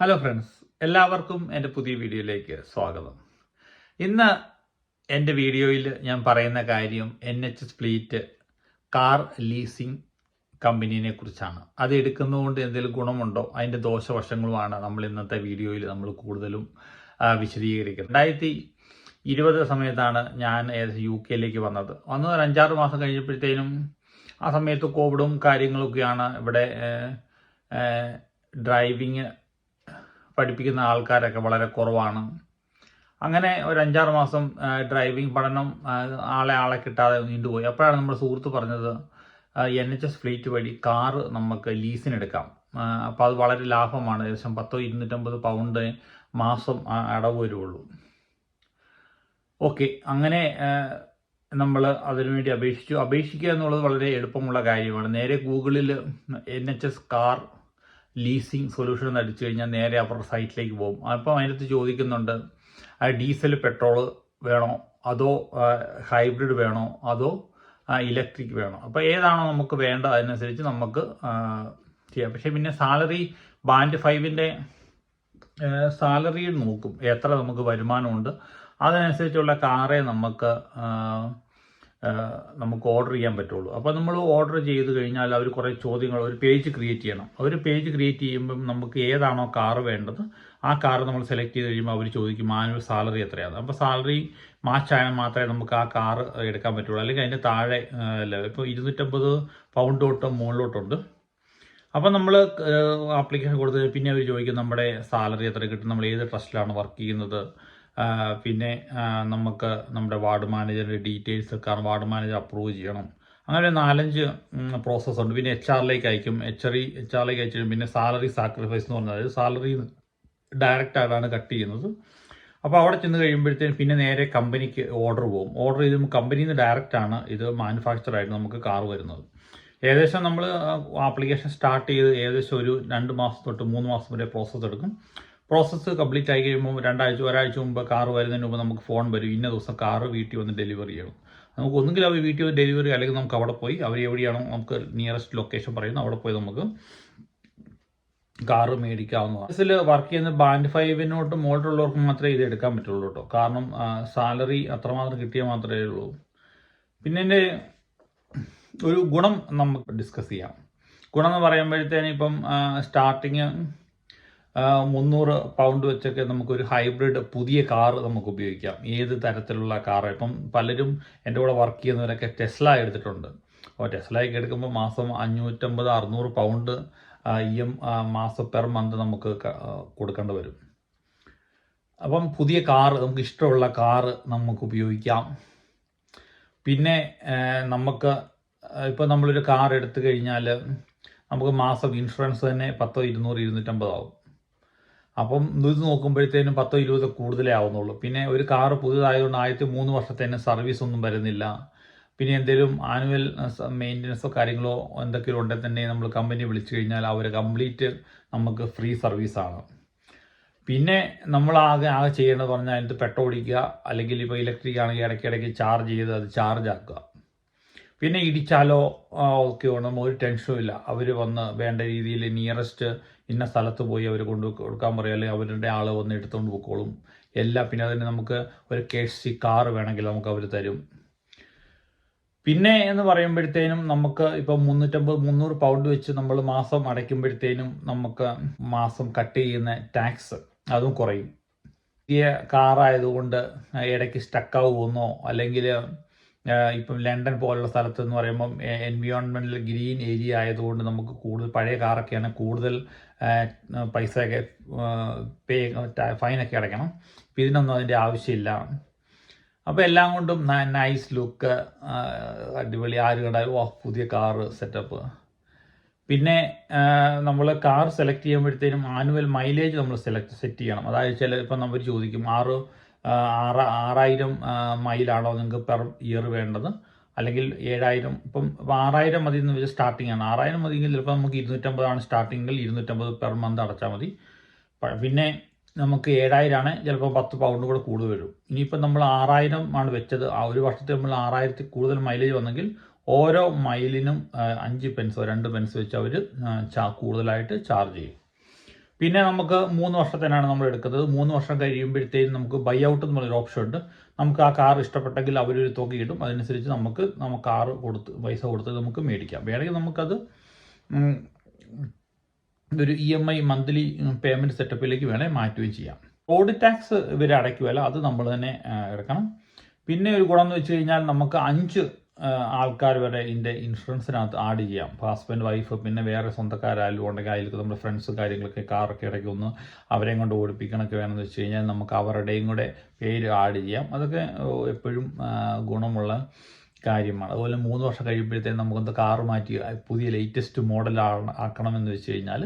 Hello friends എല്ലാവർക്കും എന്റെ പുതിയ വീഡിയോയിലേക്ക് സ്വാഗതം. ഇന്ന് എന്റെ വീഡിയോയിൽ ഞാൻ പറയുന്ന കാര്യം N H S fleet car leasing കമ്പനീനെ കുറിച്ചാണ്. അത് എടുക്കുന്നതുകൊണ്ട് എന്തെങ്കിലും ഗുണമുണ്ടോ? അതിന്റെ ദോഷവശങ്ങളുമാണ് നമ്മൾ ഇന്നത്തെ വീഡിയോയിൽ നമ്മൾ കൂടുതലും വിശദീകരിക്കുന്നത്. രണ്ടായിരത്തി ഇരുപത് സമയത്താണ് ഞാൻ യു കെയിലേക്ക് വന്നത്. വന്നത് ഒരു അഞ്ചാറ് മാസം കഴിഞ്ഞപ്പോഴത്തേനും ആ സമയത്ത് കോവിഡും കാര്യങ്ങളൊക്കെയാണ് ഇവിടെ ഡ്രൈവിങ് പഠിപ്പിക്കുന്ന ആൾക്കാരൊക്കെ വളരെ കുറവാണ്. അങ്ങനെ ഒരു അഞ്ചാറ് മാസം ഡ്രൈവിംഗ് പഠനം ആളെ ആളെ കിട്ടാതെ നീണ്ടുപോയി. അപ്പോഴാണ് നമ്മുടെ സുഹൃത്ത് പറഞ്ഞത് എൻ എച്ച് എസ് ഫ്ലീറ്റ് വഴി കാറ് നമുക്ക് ലീസിനെടുക്കാം അപ്പോൾ അത് വളരെ ലാഭമാണ്. ഏകദേശം പത്തോ ഇരുന്നൂറ്റമ്പത് പൗണ്ട് മാസം അടവ് വരുള്ളൂ ഓക്കെ അങ്ങനെ നമ്മൾ അതിനുവേണ്ടി അപേക്ഷിച്ചു. അപേക്ഷിക്കുക എന്നുള്ളത് വളരെ എളുപ്പമുള്ള കാര്യമാണ്. നേരെ ഗൂഗിളിൽ N H S car leasing solution എന്ന് അടിച്ചു കഴിഞ്ഞാൽ നേരെ അവരുടെ സൈറ്റിലേക്ക് പോകും. അപ്പോൾ അതിനകത്ത് ചോദിക്കുന്നുണ്ട് ആ ഡീസൽ പെട്രോൾ വേണോ? അതോ ഹൈബ്രിഡ് വേണോ? അതോ ഇലക്ട്രിക് വേണോ? അപ്പോൾ ഏതാണോ നമുക്ക് വേണ്ട അതിനനുസരിച്ച് നമുക്ക് ചെയ്യാം. പക്ഷേ പിന്നെ സാലറി ബാൻഡ് ഫൈവിന്റെ സാലറി നോക്കും. എത്ര നമുക്ക് വരുമാനമുണ്ട്. അതിനനുസരിച്ചുള്ള കാറേ നമുക്ക് നമുക്ക് ഓർഡർ ചെയ്യാൻ പറ്റുള്ളൂ. അപ്പോൾ നമ്മൾ ഓർഡർ ചെയ്ത് കഴിഞ്ഞാൽ അവർ കുറേ ചോദ്യങ്ങൾ ഒരു പേജ് ക്രിയേറ്റ് ചെയ്യണം. അവർ പേജ് ക്രിയേറ്റ് ചെയ്യുമ്പം നമുക്ക് ഏതാണോ കാറ് വേണ്ടത് ആ കാർ നമ്മൾ സെലക്ട് ചെയ്ത് കഴിയുമ്പോൾ അവർ ചോദിക്കും മാനുവൽ സാലറി എത്രയാണ് അപ്പോൾ സാലറി മാച്ച് ആയാൽ മാത്രമേ നമുക്ക് ആ കാർ എടുക്കാൻ പറ്റുള്ളൂ. അല്ലെങ്കിൽ അതിന്റെ താഴെ അല്ല ഇപ്പോൾ ഇരുന്നൂറ്റമ്പത് പൗണ്ട് തൊട്ട് മുകളിലോട്ടുണ്ട്. അപ്പം നമ്മൾ ആപ്ലിക്കേഷൻ കൊടുത്ത് പിന്നെ അവർ ചോദിക്കും നമ്മുടെ സാലറി എത്ര കിട്ടും? നമ്മൾ ഏത് ട്രസ്റ്റിലാണ് വർക്ക് ചെയ്യുന്നത്? പിന്നെ നമുക്ക് നമ്മുടെ വാർഡ് മാനേജറിന്റെ ഡീറ്റെയിൽസ് കാരണം വാർഡ് മാനേജർ അപ്രൂവ് ചെയ്യണം. അങ്ങനെ നാലഞ്ച് പ്രോസസ്സ് ഉണ്ട്. പിന്നെ എച്ച് ആറിലേക്ക് അയക്കും. എച്ച് ആർ എച്ച് ആറിലേക്ക് അയച്ചു പിന്നെ സാലറി സാക്രിഫൈസ് എന്ന് പറഞ്ഞാൽ സാലറി ഡയറക്റ്റ് ആയിട്ടാണ് കട്ട് ചെയ്യുന്നത്. അപ്പോൾ അവിടെ ചെന്ന് കഴിയുമ്പോഴത്തേനും പിന്നെ നേരെ കമ്പനിക്ക് ഓർഡർ പോകും. ഓർഡർ ചെയ്ത് കമ്പനിയിൽ നിന്ന് ഡയറക്റ്റ് ആണ് ഇത് മാനുഫാക്ചർ ആയിട്ട് നമുക്ക് കാർ വരുന്നത്. ഏകദേശം നമ്മൾ ആപ്ലിക്കേഷൻ സ്റ്റാർട്ട് ചെയ്ത് ഏകദേശം ഒരു രണ്ട് മാസം തൊട്ട് മൂന്ന് മാസം വരെ പ്രോസസ്സ് എടുക്കും. പ്രോസസ്സ് കംപ്ലീറ്റ് ആയി കഴിയുമ്പോൾ രണ്ടാഴ്ച ഒരാഴ്ച മുമ്പ് കാർ വരുന്നതിന് മുമ്പ് നമുക്ക് ഫോൺ വരും. ഇന്ന ദിവസം കാറ് വീട്ടിൽ വന്ന് ഡെലിവറി ചെയ്യണം. നമുക്ക് ഒന്നുകിൽ അവർ വീട്ടിൽ വന്ന് ഡെലിവറി അല്ലെങ്കിൽ നമുക്ക് അവിടെ പോയി അവർ എവിടെയാണോ നമുക്ക് നിയറസ്റ്റ് ലൊക്കേഷൻ പറയുന്നത് അവിടെ പോയി നമുക്ക് കാറ് മേടിക്കാവുന്നതാണ്. ബസ്സിൽ വർക്ക് ചെയ്യുന്ന ബാൻഡ് ഫൈവിനോട്ട് മുകളിലുള്ളവർക്ക് മാത്രമേ ഇത് എടുക്കാൻ പറ്റുള്ളൂ കേട്ടോ കാരണം സാലറി അത്രമാത്രം കിട്ടിയാൽ മാത്രമേ ഉള്ളൂ. പിന്നെ എന്റെ ഒരു ഗുണം നമുക്ക് ഡിസ്കസ് ചെയ്യാം. ഗുണം എന്ന് പറയുമ്പോഴത്തേനും ഇപ്പം സ്റ്റാർട്ടിങ് മുന്നൂറ് പൗണ്ട് വെച്ചൊക്കെ നമുക്കൊരു ഹൈബ്രിഡ് പുതിയ കാറ് നമുക്ക് ഉപയോഗിക്കാം ഏത് തരത്തിലുള്ള കാർ ഇപ്പം പലരും എന്റെ കൂടെ വർക്ക് ചെയ്യുന്നവരൊക്കെ ടെസ്ല എടുത്തിട്ടുണ്ട്. അപ്പോൾ ടെസ്ലയൊക്കെ എടുക്കുമ്പോൾ മാസം അഞ്ഞൂറ്റമ്പത് അറുന്നൂറ് പൗണ്ട് ഇ എം മാസം പെർ മന്ത് നമുക്ക് കൊടുക്കേണ്ടി വരും. അപ്പം പുതിയ കാർ നമുക്ക് ഇഷ്ടമുള്ള കാറ് നമുക്ക് ഉപയോഗിക്കാം പിന്നെ നമുക്ക് ഇപ്പോൾ നമ്മളൊരു കാർ എടുത്തു കഴിഞ്ഞാൽ നമുക്ക് മാസം ഇൻഷുറൻസ് തന്നെ പത്തോ ഇരുന്നൂറ് ഇരുന്നൂറ്റമ്പത് ആവും. അപ്പം ഇത് നോക്കുമ്പോഴത്തേനും പത്തോ ഇരുപതോ കൂടുതലേ ആവുന്നുള്ളൂ. പിന്നെ ഒരു കാറ് പുതിയതായതുകൊണ്ട് ആദ്യത്തെ മൂന്ന് വർഷത്തേനും സർവീസ് ഒന്നും വരുന്നില്ല. പിന്നെ എന്തെങ്കിലും ആനുവൽ മെയിന്റനൻസോ കാര്യങ്ങളോ എന്തൊക്കെയോ ഉണ്ടെങ്കിൽ തന്നെ നമ്മൾ കമ്പനി വിളിച്ചു കഴിഞ്ഞാൽ അവർ കംപ്ലീറ്റ് നമുക്ക് ഫ്രീ സർവീസാണ് പിന്നെ നമ്മൾ ആകെ ആകെ ചെയ്യേണ്ടത് പറഞ്ഞാൽ അതിനകത്ത് പെട്രോൾ ഒടിക്കുക അല്ലെങ്കിൽ ഇപ്പോൾ ഇലക്ട്രിക് ആണെങ്കിൽ ഇടയ്ക്കിടയ്ക്ക് ചാർജ് ചെയ്ത് അത് ചാർജ് ആക്കുക. പിന്നെ ഇടിച്ചാലോ ഒക്കെ ഒന്നും ഒരു ടെൻഷനും ഇല്ല. അവർ വന്ന് വേണ്ട രീതിയിൽ നിയറസ്റ്റ് ഇന്ന സ്ഥലത്ത് പോയി അവർ കൊണ്ട് കൊടുക്കാൻ പറയും അല്ലെങ്കിൽ അവരുടെ ആൾ വന്ന് എടുത്തുകൊണ്ട് പൊക്കോളും. എല്ലാം പിന്നെ അതിന് നമുക്ക് ഒരു കെ സി കാർ വേണമെങ്കിൽ നമുക്ക് അവർ തരും. പിന്നെ എന്ന് പറയുമ്പോഴത്തേനും നമുക്ക് ഇപ്പം മുന്നൂറ്റമ്പത് മുന്നൂറ് പൗണ്ട് വെച്ച് നമ്മൾ മാസം അടയ്ക്കുമ്പോഴത്തേനും നമുക്ക് മാസം കട്ട് ചെയ്യുന്ന ടാക്സ് അതും കുറയും. പുതിയ കാറായതുകൊണ്ട് ഇടയ്ക്ക് സ്റ്റക്കാവുമെന്നോ അല്ലെങ്കിൽ ഇപ്പം ലണ്ടൻ പോലുള്ള സ്ഥലത്ത് എന്ന് പറയുമ്പം എൻവിയോൺമെന്റൽ ഗ്രീൻ ഏരിയ ആയതുകൊണ്ട് നമുക്ക് കൂടുതൽ പഴയ കാറൊക്കെയാണ് കൂടുതൽ പൈസ പൈസയൊക്കെ പേ ഫൈനൊക്കെ അടയ്ക്കണം. ഇപ്പം ഇതിനൊന്നും അതിന്റെ ആവശ്യമില്ല. അപ്പോൾ എല്ലാം കൊണ്ടും നൈസ് ലുക്ക് അടിപൊളി ആര് കണ്ടാലും ഓ പുതിയ കാറ് സെറ്റപ്പ് പിന്നെ നമ്മൾ കാർ സെലക്ട് ചെയ്യുമ്പോഴത്തേനും ആനുവൽ മൈലേജ് നമ്മൾ സെലക്ട് സെറ്റ് ചെയ്യണം. അതായത് ചില ഇപ്പം നമ്മൾ ചോദിക്കും ആറ് ആറ് ആറായിരം മൈലാണോ നിങ്ങൾക്ക് പെർ ഇയർ വേണ്ടത്? അല്ലെങ്കിൽ ഏഴായിരം ഇപ്പം ആറായിരം മതി എന്ന് വെച്ചാൽ സ്റ്റാർട്ടിംഗ് ആണ്. ആറായിരം മതിയെങ്കിൽ ചിലപ്പോൾ നമുക്ക് ഇരുന്നൂറ്റമ്പതാണ് സ്റ്റാർട്ടിങ്ങിൽ ഇരുന്നൂറ്റമ്പത് പെർ മന്ത് അടച്ചാൽ മതി. പിന്നെ നമുക്ക് ഏഴായിരമാണ് ചിലപ്പോൾ പത്ത് പൗണ്ട് കൂടെ കൂടുതൽ വരും. ഇനിയിപ്പോൾ നമ്മൾ ആറായിരം ആണ് വെച്ചത്. ആ ഒരു വർഷത്തിൽ നമ്മൾ ആറായിരത്തിൽ കൂടുതൽ മൈലേജ് വന്നെങ്കിൽ ഓരോ മൈലിനും അഞ്ച് പെൻസോ രണ്ട് പെൻസ് വെച്ച് അവർ കൂടുതലായിട്ട് ചാർജ് ചെയ്യും. പിന്നെ നമുക്ക് മൂന്ന് വർഷത്തിനാണ് നമ്മൾ എടുക്കുന്നത്. മൂന്ന് വർഷം കഴിയുമ്പോഴത്തേക്കും നമുക്ക് ബൈ ഔട്ട് എന്ന് പറഞ്ഞൊരു ഓപ്ഷൻ ഉണ്ട്. നമുക്ക് ആ കാർ ഇഷ്ടപ്പെട്ടെങ്കിൽ അവരൊരു തുക ഇടും. അതനുസരിച്ച് നമുക്ക് നമുക്ക് കാർ കൊടുത്ത് പൈസ കൊടുത്ത് നമുക്ക് മേടിക്കാം. വേണമെങ്കിൽ നമുക്കത് ഒരു E M I monthly payment സെറ്റപ്പിലേക്ക് വേണേൽ മാറ്റുകയും ചെയ്യാം. റോഡ് ടാക്സ് ഇവർ അടയ്ക്കുമല്ലോ അത് നമ്മൾ തന്നെ എടുക്കണം. പിന്നെ ഒരു ഗുണം എന്ന് വെച്ച് കഴിഞ്ഞാൽ നമുക്ക് അഞ്ച് ആൾക്കാർ വരെ ഇതിന്റെ ഇൻഷുറൻസിനകത്ത് ആഡ് ചെയ്യാം. ഹസ്ബൻഡ് വൈഫ് പിന്നെ വേറെ സ്വന്തക്കാരായാലും ഉണ്ടെങ്കിൽ അതിലേക്ക് നമ്മുടെ ഫ്രണ്ട്സ് കാര്യങ്ങളൊക്കെ കാറൊക്കെ ഇടയ്ക്ക് ഒന്ന് അവരെയും കൊണ്ട് ഓടിപ്പിക്കണമൊക്കെ വേണമെന്ന് വെച്ച് കഴിഞ്ഞാൽ നമുക്ക് അവരുടെയും കൂടെ പേര് ആഡ് ചെയ്യാം. അതൊക്കെ എപ്പോഴും ഗുണമുള്ള കാര്യമാണ്. അതുപോലെ മൂന്ന് വർഷം കഴിയുമ്പോഴത്തേക്കും നമുക്കൊന്ന് കാറ് മാറ്റി പുതിയ ലേറ്റസ്റ്റ് മോഡൽ ആക്കണമെന്ന് വെച്ച് കഴിഞ്ഞാൽ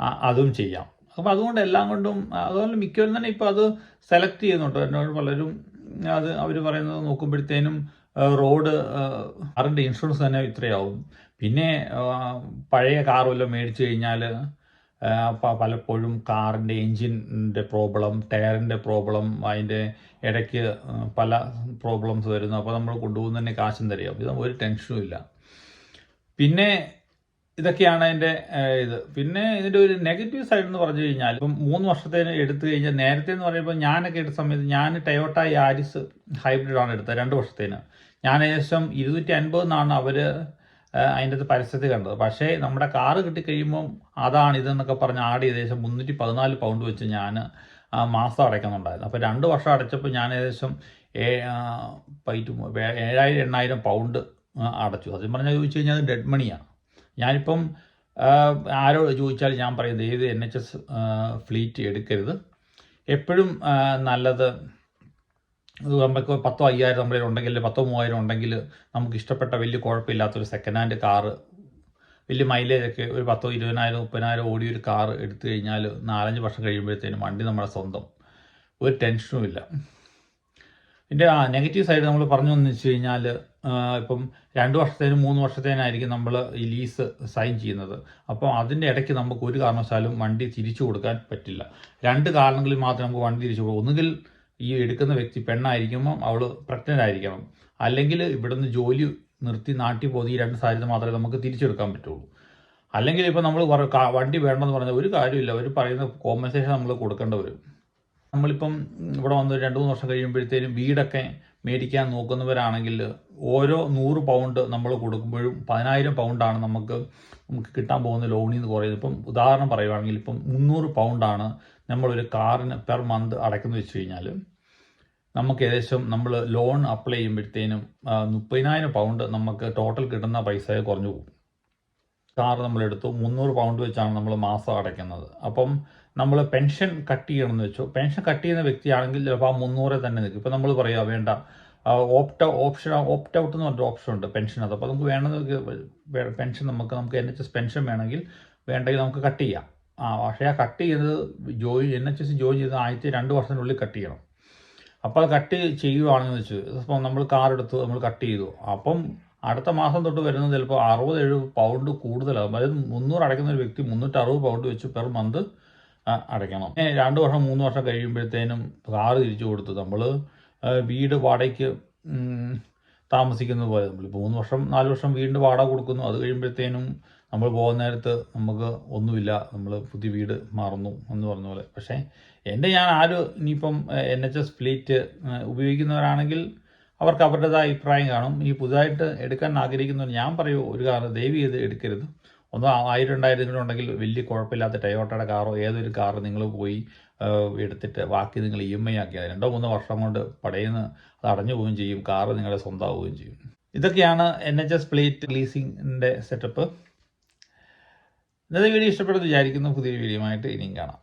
അതും ചെയ്യാം. അപ്പോൾ അതുകൊണ്ട് എല്ലാം കൊണ്ടും അതുപോലെ മിക്കവരും തന്നെ ഇപ്പോൾ അത് സെലക്ട് ചെയ്യുന്നുണ്ട്. എന്നോട് പലരും അത് അവർ പറയുന്നത് നോക്കുമ്പോഴത്തേനും റോഡ് കാറിന്റെ ഇൻഷുറൻസ് തന്നെ ഇത്രയാവും. പിന്നെ പഴയ കാർ വല്ലതും മേടിച്ചു കഴിഞ്ഞാൽ പലപ്പോഴും കാറിന്റെ എൻജിന്റെ പ്രോബ്ലം ടയറിന്റെ പ്രോബ്ലം അതിന്റെ ഇടയ്ക്ക് പല പ്രോബ്ലംസ് വരുന്നു. അപ്പോൾ നമ്മൾ കൊണ്ടുപോകുന്ന തന്നെ കാശും തരിക. ഇത് ഒരു ടെൻഷനും ഇല്ല. പിന്നെ ഇതൊക്കെയാണ് അതിന്റെ ഇത്. പിന്നെ ഇതിന്റെ ഒരു നെഗറ്റീവ് സൈഡ് എന്ന് പറഞ്ഞു കഴിഞ്ഞാൽ ഇപ്പം മൂന്ന് വർഷത്തേന് എടുത്തു കഴിഞ്ഞാൽ നേരത്തെ എന്ന് പറയുമ്പോൾ ഞാനൊക്കെ എടുത്ത സമയത്ത് ഞാൻ ടയോട്ട യാരിസ് ഹൈബ്രിഡാണ് എടുത്തത് രണ്ട് വർഷത്തേന്. ഞാൻ ഏകദേശം ഇരുന്നൂറ്റി അൻപതെന്നാണ് അവർ അതിന്റെ അത് പരസ്യത്തിൽ കണ്ടത്. പക്ഷേ നമ്മുടെ കാറ് കിട്ടിക്കഴിയുമ്പം അതാണ് ഇതെന്നൊക്കെ പറഞ്ഞ് ആഡ് ഏകദേശം മുന്നൂറ്റി പതിനാല് പൗണ്ട് വെച്ച് ഞാൻ മാസം അടയ്ക്കുന്നുണ്ടായിരുന്നു. അപ്പോൾ രണ്ട് വർഷം അടച്ചപ്പോൾ ഞാൻ ഏകദേശം ഏ പൈറ്റ് ഏഴായിരം എണ്ണായിരം പൗണ്ട് അടച്ചു. അതും പറഞ്ഞാൽ ചോദിച്ചു കഴിഞ്ഞാൽ അത് ഡെഡ് മണിയാണ് ഞാനിപ്പം ആരോട് ചോദിച്ചാൽ ഞാൻ പറയുന്നത് ഏത് എൻ എച്ച് എസ് ഫ്ലീറ്റ് എടുക്കരുത്. എപ്പോഴും നല്ലത് നമുക്ക് പത്തോ അയ്യായിരം നമ്മുടെ ഉണ്ടെങ്കിൽ പത്തോ മൂവായിരം ഉണ്ടെങ്കിൽ നമുക്ക് ഇഷ്ടപ്പെട്ട വലിയ കുഴപ്പമില്ലാത്തൊരു സെക്കൻഡ് ഹാൻഡ് കാറ് വലിയ മൈലേജൊക്കെ ഒരു പത്തോ ഇരുപതിനായിരം മുപ്പതിനായിരം ഓടി ഒരു കാറ് എടുത്തു കഴിഞ്ഞാൽ നാലഞ്ച് വർഷം കഴിയുമ്പോഴത്തേനും വണ്ടി നമ്മുടെ സ്വന്തം. ഒരു ടെൻഷനും ഇല്ല. ഇതിന്റെ നെഗറ്റീവ് സൈഡ് നമ്മൾ പറഞ്ഞു വന്നു വെച്ച് കഴിഞ്ഞാൽ ഇപ്പം രണ്ട് വർഷത്തേനും മൂന്ന് വർഷത്തേനായിരിക്കും നമ്മൾ ഈ ലീസ് സൈൻ ചെയ്യുന്നത്. അപ്പോൾ അതിന്റെ ഇടയ്ക്ക് നമുക്ക് ഒരു കാരണവശാലും വണ്ടി തിരിച്ചു കൊടുക്കാൻ പറ്റില്ല. രണ്ട് കാരണങ്ങളിൽ മാത്രമേ നമുക്ക് വണ്ടി തിരിച്ചു കൊടുക്കൂ. ഒന്നുകിൽ ഈ എടുക്കുന്ന വ്യക്തി പെണ്ണായിരിക്കുമ്പം അവൾ പ്രഗ്നന്റ് ആയിരിക്കണം. അല്ലെങ്കിൽ ഇവിടുന്ന് ജോലി നിർത്തി നാട്ടിൽ പോകുന്ന ഈ രണ്ട് സാഹചര്യം മാത്രമേ നമുക്ക് തിരിച്ചെടുക്കാൻ പറ്റുള്ളൂ. അല്ലെങ്കിൽ ഇപ്പോൾ നമ്മൾ വണ്ടി വേണമെന്ന് പറഞ്ഞാൽ ഒരു കാര്യമില്ല അവർ പറയുന്ന കോമ്പൻസേഷൻ നമ്മൾ കൊടുക്കേണ്ടി വരും. നമ്മളിപ്പം ഇവിടെ വന്ന് രണ്ട് മൂന്ന് വർഷം കഴിയുമ്പോഴത്തേനും വീടൊക്കെ മേടിക്കാൻ നോക്കുന്നവരാണെങ്കിൽ ഓരോ നൂറ് പൗണ്ട് നമ്മൾ കൊടുക്കുമ്പോഴും പതിനായിരം പൗണ്ടാണ് നമുക്ക് നമുക്ക് കിട്ടാൻ പോകുന്ന ലോണിൽ നിന്ന് കുറയുന്നത്. ഇപ്പം ഉദാഹരണം പറയുകയാണെങ്കിൽ ഇപ്പം മുന്നൂറ് പൗണ്ടാണ് നമ്മളൊരു കാറിന് പെർ മന്ത് അടയ്ക്കുന്നത് വെച്ച് കഴിഞ്ഞാൽ നമുക്ക് ഏകദേശം നമ്മൾ ലോൺ അപ്ലൈ ചെയ്യുമ്പോഴത്തേനും മുപ്പതിനായിരം പൗണ്ട് നമുക്ക് ടോട്ടൽ കിട്ടുന്ന പൈസ കുറഞ്ഞു പോകും. കാർ നമ്മളെടുത്തു മുന്നൂറ് പൗണ്ട് വെച്ചാണ് നമ്മൾ മാസം അടയ്ക്കുന്നത്. അപ്പം നമ്മൾ പെൻഷൻ കട്ട് ചെയ്യണമെന്ന് വെച്ചോ. പെൻഷൻ കട്ട് ചെയ്യുന്ന വ്യക്തിയാണെങ്കിൽ ചിലപ്പോൾ ആ മുന്നൂറെ തന്നെ നിൽക്കും. ഇപ്പം നമ്മൾ പറയുക വേണ്ട. ഓപ്റ്റ് ഓപ്ഷൻ ഓപ്റ്റ് ഔട്ട് എന്ന് പറഞ്ഞൊരു ഓപ്ഷൻ ഉണ്ട് പെൻഷൻ അത്. അപ്പോൾ നമുക്ക് വേണമെന്ന് പെൻഷൻ നമുക്ക് നമുക്ക് എൻ എച്ച് എസ് പെൻഷൻ വേണമെങ്കിൽ വേണ്ടെങ്കിൽ നമുക്ക് കട്ട് ചെയ്യാം. ആ പക്ഷേ ആ കട്ട് ചെയ്തത് ജോയി എൻ എച്ച് എസ് ജോയിൻ ചെയ്ത് ആദ്യത്തെ രണ്ട് വർഷത്തിനുള്ളിൽ കട്ട് ചെയ്യണം. അപ്പോൾ അത് കട്ട് ചെയ്യുവാണെന്ന് വെച്ചു. ഇപ്പം നമ്മൾ കാർ എടുത്തു നമ്മൾ കട്ട് ചെയ്തു. അപ്പം അടുത്ത മാസം തൊട്ട് വരുന്നത് ചിലപ്പോൾ അറുപത് എഴുപത് പൗണ്ട് കൂടുതലാകും അതായത് മുന്നൂറ് അടയ്ക്കുന്ന ഒരു വ്യക്തി മുന്നൂറ്റി അറുപത് പൗണ്ട് വെച്ച് പെർ മന്ത് അടയ്ക്കണം. രണ്ട് വർഷം മൂന്ന് വർഷം കഴിയുമ്പോഴത്തേനും കാറ് തിരിച്ചു കൊടുത്ത് നമ്മൾ വീട് വാടകയ്ക്ക് താമസിക്കുന്നത് പോലെ നമ്മളിപ്പോൾ മൂന്ന് വർഷം നാല് വർഷം വീടിന്റെ വാടക കൊടുക്കുന്നു. അത് കഴിയുമ്പോഴത്തേനും നമ്മൾ പോകുന്ന നേരത്ത് നമുക്ക് ഒന്നുമില്ല. നമ്മൾ പുതിയ വീട് മാറുന്നു എന്ന് പറഞ്ഞ പോലെ. പക്ഷേ എന്റെ ഞാൻ ആരും ഇനിയിപ്പം എൻ എച്ച് എസ് ഫ്ലീറ്റ് ഉപയോഗിക്കുന്നവരാണെങ്കിൽ അവർക്ക് അവരുടേതായ അഭിപ്രായം കാണും. ഇനി പുതുതായിട്ട് എടുക്കാൻ ആഗ്രഹിക്കുന്നവർ ഞാൻ പറയൂ ഒരു കാരണം ദയവ് ചെയ്ത് എടുക്കരുത്. ഒന്ന് ആയിരം രണ്ടായിരം ഉണ്ടെങ്കിൽ വലിയ കുഴപ്പമില്ലാത്ത ടയോട്ടയുടെ കാറോ ഏതൊരു കാറ് നിങ്ങൾ പോയി എടുത്തിട്ട് ബാക്കി നിങ്ങൾ ഇ എം ഐ ആക്കിയാൽ രണ്ടോ മൂന്നോ വർഷം കൊണ്ട് പടയുന്ന അത് അടഞ്ഞു പോവുകയും ചെയ്യും കാറ് നിങ്ങളുടെ സ്വന്തമാവുകയും ചെയ്യും. ഇതൊക്കെയാണ് എൻ എച്ച് എസ് പ്ലേറ്റ് ലീസിങ്ങിന്റെ സെറ്റപ്പ് ഇന്നത്തെ വീഡിയോ ഇഷ്ടപ്പെടുന്നു വിചാരിക്കുന്നു. പുതിയ വീഡിയോ ആയിട്ട് ഇനിയും കാണാം.